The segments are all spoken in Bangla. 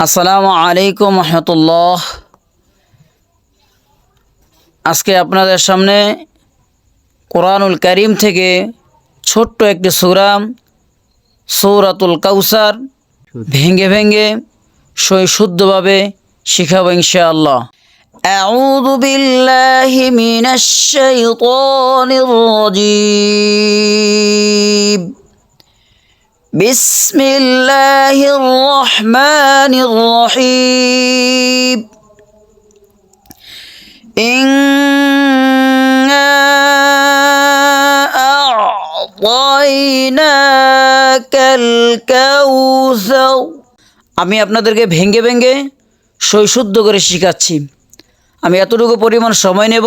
আসসালামু আলাইকুম রহমতুল্লাহ আজকে আপনাদের সামনে কোরআনুল করিম থেকে ছোট্ট একটি সুরাম সৌরাতুল কাউসার ভেঙ্গে ভেঙ্গে সই শুদ্ধভাবে শিখাবো ইনশাআল্লাহ أعوذ بالله من الشيطان الرجيم بسم الله الرحمن الرحيم إنا أعطيناك الكوثر আমি আপনাদেরকে ভেঙ্গে ভেঙ্গে সৈশুদ্ধ করে শিখাচ্ছি আমি এতটুকু পরিমাণ সময় নেব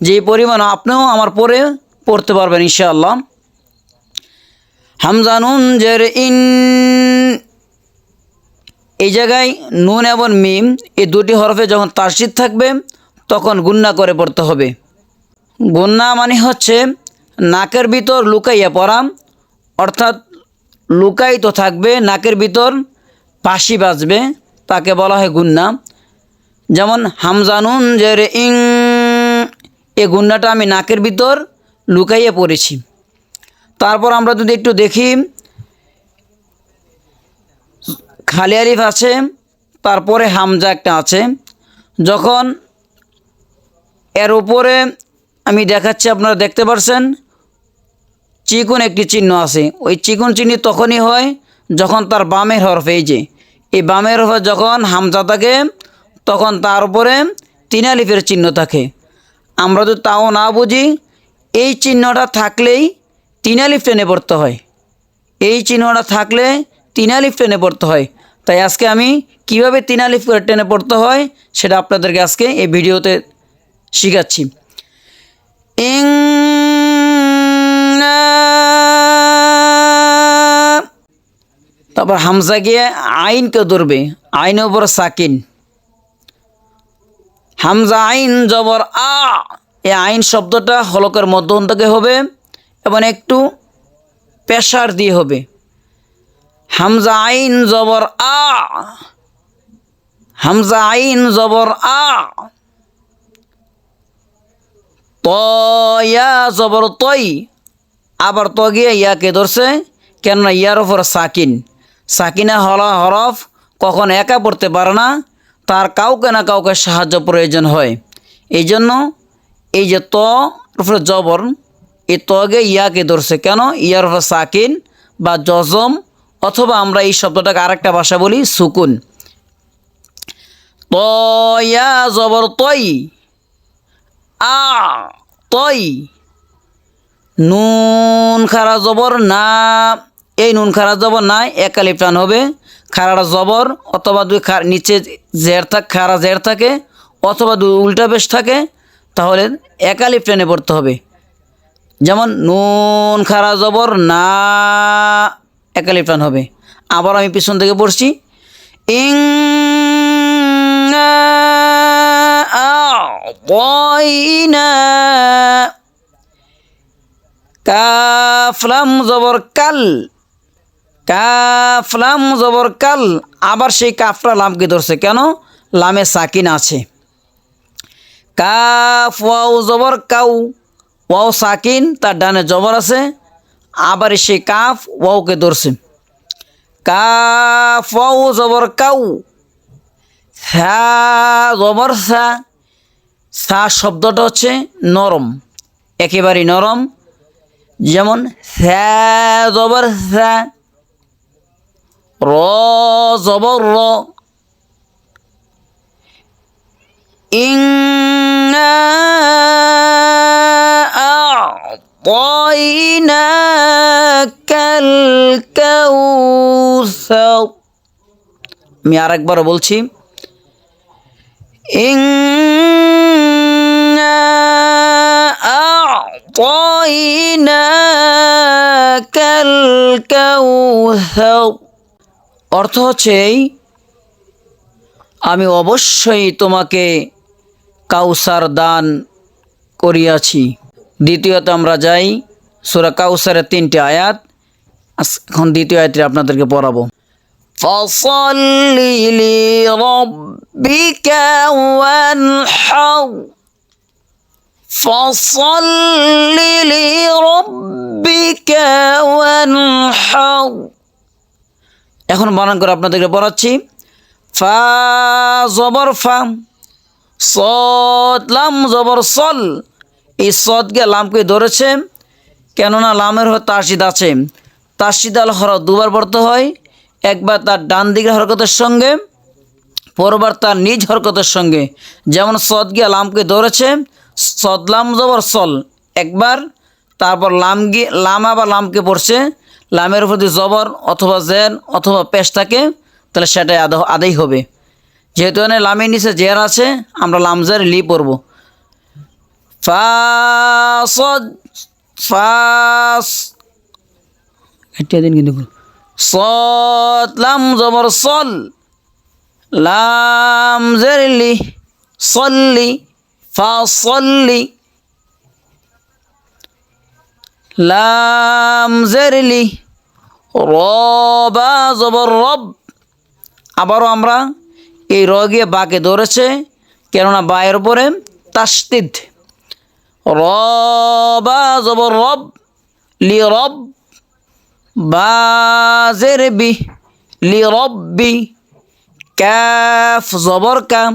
যে পরিমাণ আপনিও আমার পরে পড়তে পারবেন ইনশাআল্লাহ হামজানুন জের ইন। এই জায়গায় নুন এবং মিম, এই দুটি হরফে যখন তাসিদ থাকবে, তখন গুন্না করে পড়তে হবে। গুন্না মানে হচ্ছে নাকের ভিতর লুকাইয়া পড়া, অর্থাৎ লুকাই তো থাকবে, নাকের ভিতর পাশি বাজবে, তাকে বলা হয় গুন্না। যেমন হামজানুন জের ইং এ গুন্নাটা আমি নাকের ভিতর লুকাইয়ে পড়েছি। তারপর আমরা যদি একটু দেখি, খালি আলিফ আছে, তারপরে হামজা একটা আছে। যখন এর উপরে আমি দেখাচ্ছি, আপনারা দেখতে পারছেন, চিকুন একটি চিহ্ন আছে। ওই চিকুন চিহ্ন তখনই হয় যখন তার বামের হরফ, এই যে, এই বামের হরফে যখন হামজা থাকে, তখন তার উপরে তিন আলিফের চিহ্ন থাকে। আমরা যদি তাও না বুঝি, এই চিহ্নটা থাকলেই তিন আলিফ টেনে পড়তে হয়। এই চিহ্নটা থাকলে তিন আলিফ টেনে পড়তে হয়। তাই আজকে আমি কীভাবে তিন আলিফ করে টেনে পড়তে হয় সেটা আপনাদেরকে আজকে এই ভিডিওতে শিখাচ্ছি। ইং তারপর হামজা গিয়ে আইনকে ধরবে। আইনের উপর সাকিন। হামজা আইন জবর আ। এই আইন শব্দটা হলকের মধ্যম থেকে হবে। এবং একটু পেশার দিয়ে হবে। হামজা আইন জবর আ। হামজা আইন জবর আ। তয়া জবর তই। আবার ত গিয়ে ইয়াকে ধরছে, কেননা ইয়ার ওপর সাকিন। সাকিনা হলা হরফ কখন একা পড়তে পারে না, তার কাউকে না কাউকে সাহায্য প্রয়োজন হয়। এই জন্য এই যে ত উপরে জবর এই তগে ইয়াকে ধরছে কেন? ইয়ার উপর সাকিন বা জজম অথবা আমরা এই শব্দটাকে আরেকটা ভাষা বলি সুকুন। তয়া জবর তই আ তই নুন খারা জবর না, এই নুন খারা জবর না একালিপ টান হবে। খারাটা জবর অথবা দুই নিচে জের থাক, খারা জের থাকে, অথবা দুই উল্টা বেশ থাকে, তাহলে একালিপ টেনে পড়তে হবে। যেমন নুন, খারা, জবর, না একালিপ টান হবে। আবার আমি পিছন থেকে পড়ছি। ইং কাফলাম জবর, কাল কাফলাম জবর, কাল। আবার সেই কাফরা লামকে ধরছে। কেন? লামে সাকিন আছে। কাফ, ওয়াও, জবর, কাউ। ওয়াও সাকিন, তার ডানে জবর আছে, আবার সেই কাফ, ওয়াওকে ধরছে। কাফ, ওয়াও, জবর, কাউ। সা জবর সা সা শব্দটা হচ্ছে নরম একেবারেই নরম। যেমন স্যা জবর স্যা র, জবর, র। ইং আমি আর একবার বলছি ইং অর্থ হচ্ছে এই আমি অবশ্যই তোমাকে কাউসার দান করিয়াছি। দ্বিতীয়ত আমরা যাই সুরা কাউসারের তিনটি আয়াত আজ- এখন দ্বিতীয় আয়াতটি আপনাদেরকে পড়াবো فصل لربك وانحر فصل لربك وانحر এখন বানান করে আপনাদেরকে পড়াচ্ছি ফা জবর ফা সদ লাম জবর সল এই সদকে লামকে ধরেছে, কেননা লামের হয়ে তাসিদ আছে। তাসিদ আল হর দুবার পড়তে হয়, একবার তার ডান দিকের হরকতের সঙ্গে, পরবার তার নিজ হরকতের সঙ্গে। যেমন সদ গিয়া লামকে ধরেছে সদলাম জবর সল, একবার তারপর লাম গিয়ে লাম আবার লামকে পড়ছে, লামের প্রতি জবর অথবা জেন অথবা পেশ থাকে, তাহলে সেটাই আদ আদাই হবে। যেহেতু এখানে লামের নিচে জের আছে, আমরা লামজার লি পড়ব। ফাসদ ফাস। কাটিয়ে দিন কিন্তু সদ লাম জবর সল লাম জেরলি সল্লি ফাসল্লি। লাম জেরলি রবা জবর রব। আবারও আমরা এই র গিয়ে বাকে ধরেছে কেননা বায়ের উপরে তাস্তিদ। রবা জবর রব, লি রব বাজের বি, লি রব্বি ক্যাফ জবর ক্যাম,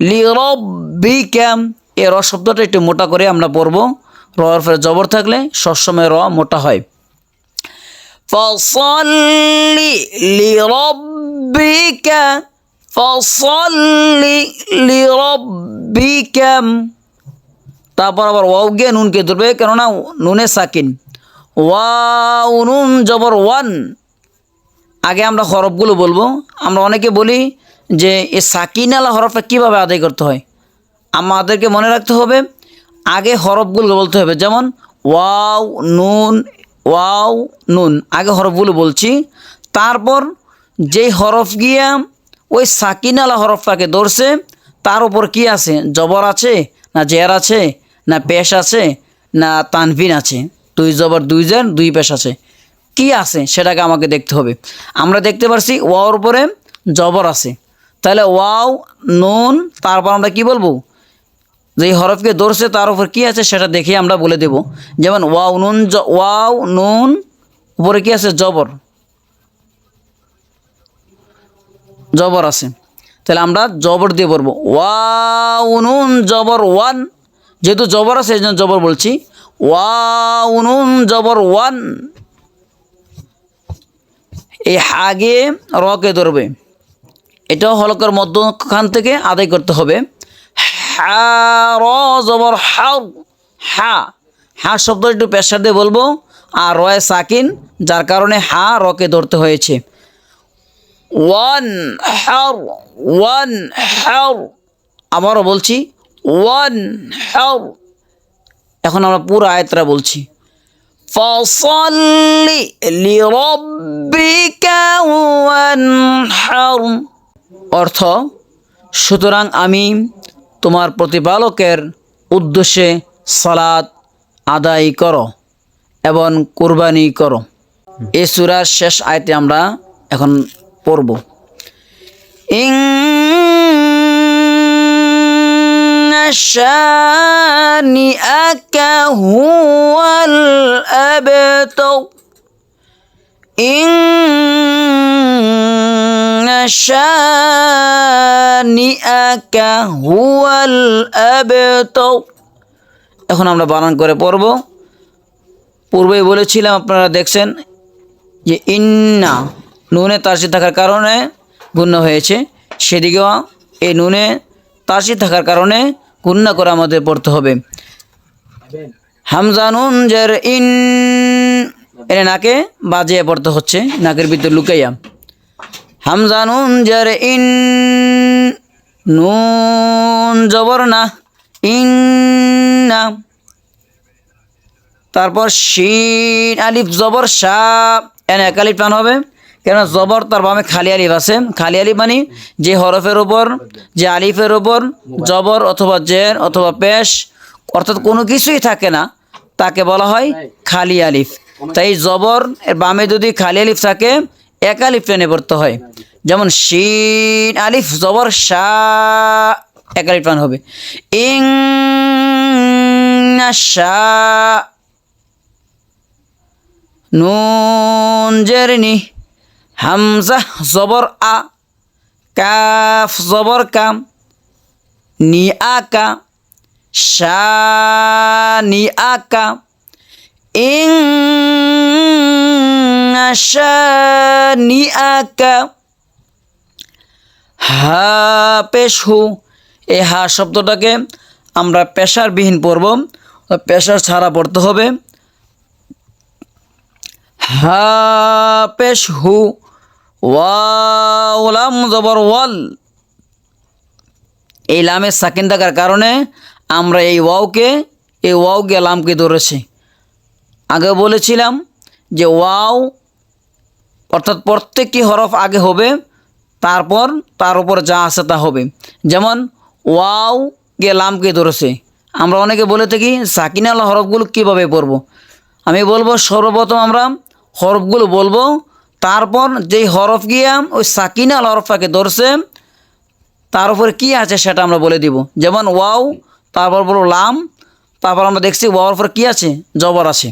লি রব্বি ক্যাম। এ র শব্দটা একটু মোটা করে আমরা পড়ব। র ফের জবর থাকলে সবসময় র মোটা হয়। ফসল্লি লি রব্বিকা, ফসল্লি লি রব্বিকাম। তারপর আবার ওয়াও গিয়ে নুনকে ধরবে, কেননা নুনে সাকিন। ওয়াও নুন জবর ওয়ান। আগে আমরা হরফগুলো বলব। আমরা অনেকে বলি যে, এ সাকিন আলা হরফটা কীভাবে আদায় করতে হয়? আমাদেরকে মনে রাখতে হবে, আগে হরফগুলো বলতে হবে। যেমন, ওয়াও নুন ওয়াও নুন। আগে হরফগুলো বলছি। তারপর যেই হরফ গিয়া ওই সাকিন আলা হরফটাকে ধরছে, তার উপর কি আছে? জবর আছে না জের আছে? না পেশ আছে, না তানভিন আছে। দুই জবর দুই জের দুই পেশ আছে। কি আছে সেটাকে আমাকে দেখতে হবে। আমরা দেখতে পারছি ওয়াওর উপরে জবর আছে। তাহলে ওয়াও, নুন, তারপর আমরা কি বলব? যে হরফকে ধরছে তার উপর কি আছে সেটা দেখে আমরা বলে দেব। যেমন ওয়াও, নুন ওয়াও, নুন, উপরে কি আছে? জবর। জবর আছে। তাহলে আমরা জবর দিয়ে পড়ব ওয়াও, নুন, জবর, ওয়ান। যেহেতু জবর আছে জন্য জবর বলছি। ওয়াও নুন জবর ওয়ান। এই হাগে রকে ধরবে। এটাও হলকের মধ্যখান থেকে আদায় করতে হবে। হা, র জবর হাউ। হা হা শব্দ একটু পেশার দিয়ে বলব। আর রয় সাকিন, যার কারণে হা রকে ধরতে হয়েছে। ওয়ান হার ওয়ান হার আবারও বলছি ওয়ান হার এখন আমরা পুরো আয়তরা বলছি। ফসল্লি লিরব্বিকা ওয়ানহার। অর্থ, সুতরাং আমি তোমার প্রতিপালকের উদ্দেশ্যে সালাত আদায় করো এবং কোরবানি করো। এই সুরার শেষ আয়তে আমরা এখন পড়ব। إن شانئك هو الأبتر إن شانئك هو الأبتر এখন আমরা বানান করে পড়ব পূর্বেই বলেছিলাম আপনারা দেখছেন যে ইন্না নুনে তাসি থাকার কারণে গুণ্য হয়েছে সেদিকেও এই নুনে তাসি থাকার কারণে গুণ্য করে আমাদের পড়তে হবে। হামজা নুন জের ইন, এনে নাকে বাজিয়ে পড়তে হচ্ছে, নাকের ভিতর লুকাইয়া। হামজা নুন জের ইন, নুন জবর না, ইন না। তারপর শিন, আলিফ জবর শাহ এনে এক আলিফ টান হবে। কেন জবর তার বামে খালি আলিফ আছে। খালি আলিফ মানে যে হরফের ওপর যে আলিফের ওপর জবর অথবা জের অথবা পেশ, অর্থাৎ কোনো কিছুই থাকে না, তাকে বলা হয় খালি আলিফ। তাই জবর এর বামে যদি খালি আলিফ থাকে, এক আলিফ টেনে পড়তে হয়। যেমন শিন আলিফ, জবর শা, এক আলিফ টান হবে। ইং শা, নুন জেরনি হামজা জবর আ, কাফ জবর কাম, নি আকা শা নি আকা ইং নি আকা হা পেশ হু এই হা শব্দটাকে আমরা পেশারবিহীন পড়ব, পেশার ছাড়া পড়তে হবে, হা পেশ হু ওয়ালাম জবর ওয়াল। এই লামের সাকিন থাকার কারণে আমরা এই ওয়াওকে এই ওয়াওকে লামকে ধরেছি। আগে বলেছিলাম যে ওয়াও অর্থাৎ প্রত্যেকটি হরফ আগে হবে, তারপর তার উপর যা আছে তা হবে। যেমন ওয়াও গে লামকে ধরেছে। আমরা অনেকে বলে থাকি সাকিনাল হরফগুলো কীভাবে পড়ব? আমি বলব সর্বপ্রথম আমরা হরফগুলো বলব তারপর যেই হরফ গিয়ে ওই সাকিনাল হরফটাকে ধরছে, তার উপরে কী আছে সেটা আমরা বলে দিব। যেমন ওয়াও, তারপর বলব লাম, তারপর আমরা দেখছি ওয়াওয়ার উপর কী আছে? জবর আছে।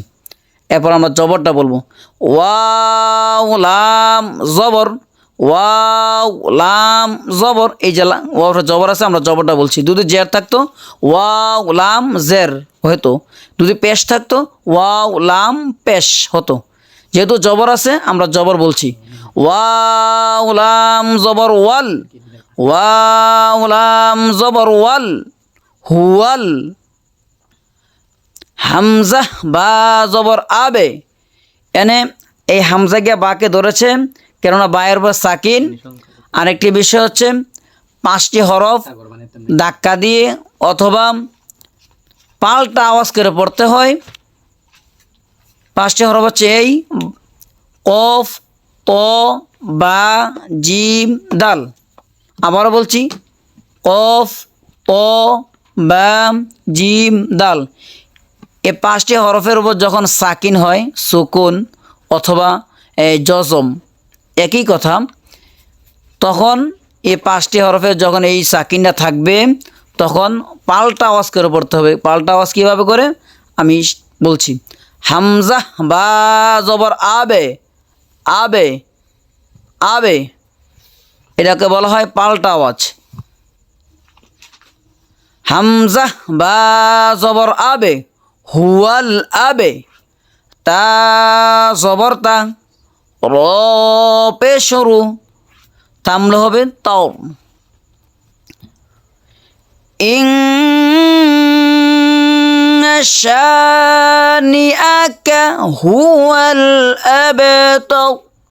এরপর আমরা জবরটা বলব। ওয়াও, লাম, জবর। ওয়াও, লাম, জবর। এই যে ওয়াওর জবর আছে, আমরা জবরটা বলছি। যদি জের থাকতো, ওয়াও, লাম, জের হতো। যদি পেশ থাকতো, ওয়াও, লাম, পেশ হতো। যেহেতু জবর আছে, আমরা জবর বলছি। ওয়াও লাম জবর ওয়াল ওয়াও লাম জবর ওয়াল, হুয়াল। হামজাহ বা জবর আবে, এনে এই হামজা গিয়া বাকে ধরেছে, কেননা বায়ের উপর সাকিন। আরেকটি বিষয় হচ্ছে, পাঁচটি হরফ ধাক্কা দিয়ে অথবা পাল্টা আওয়াজ করে পড়তে হয়। পাঁচটি হরফ হচ্ছে এই, কফ, ত, বা, জিম, দাল। আবারও বলছি, কফ, ত, বা, জিম, দাল। এ পাঁচটি হরফের উপর যখন সাকিন হয়, সুকুন অথবা জজম, একই কথা, তখন এ পাঁচটি হরফে যখন এই সাকিনটা থাকবে, তখন পাল্টা আওয়াজ করে পড়তে হবে। পাল্টা আওয়াজ কীভাবে করে? আমি বলছি হামজা বা জবর আবে আবে আবে, এটাকে বলা হয় পাল্টা আওয়াজ। হামজা বা জবর আবে, হুয়াল আবে, তা জবর তা র পে সরু থামলে হবে তাও ইং إن شانئك هو الأبطل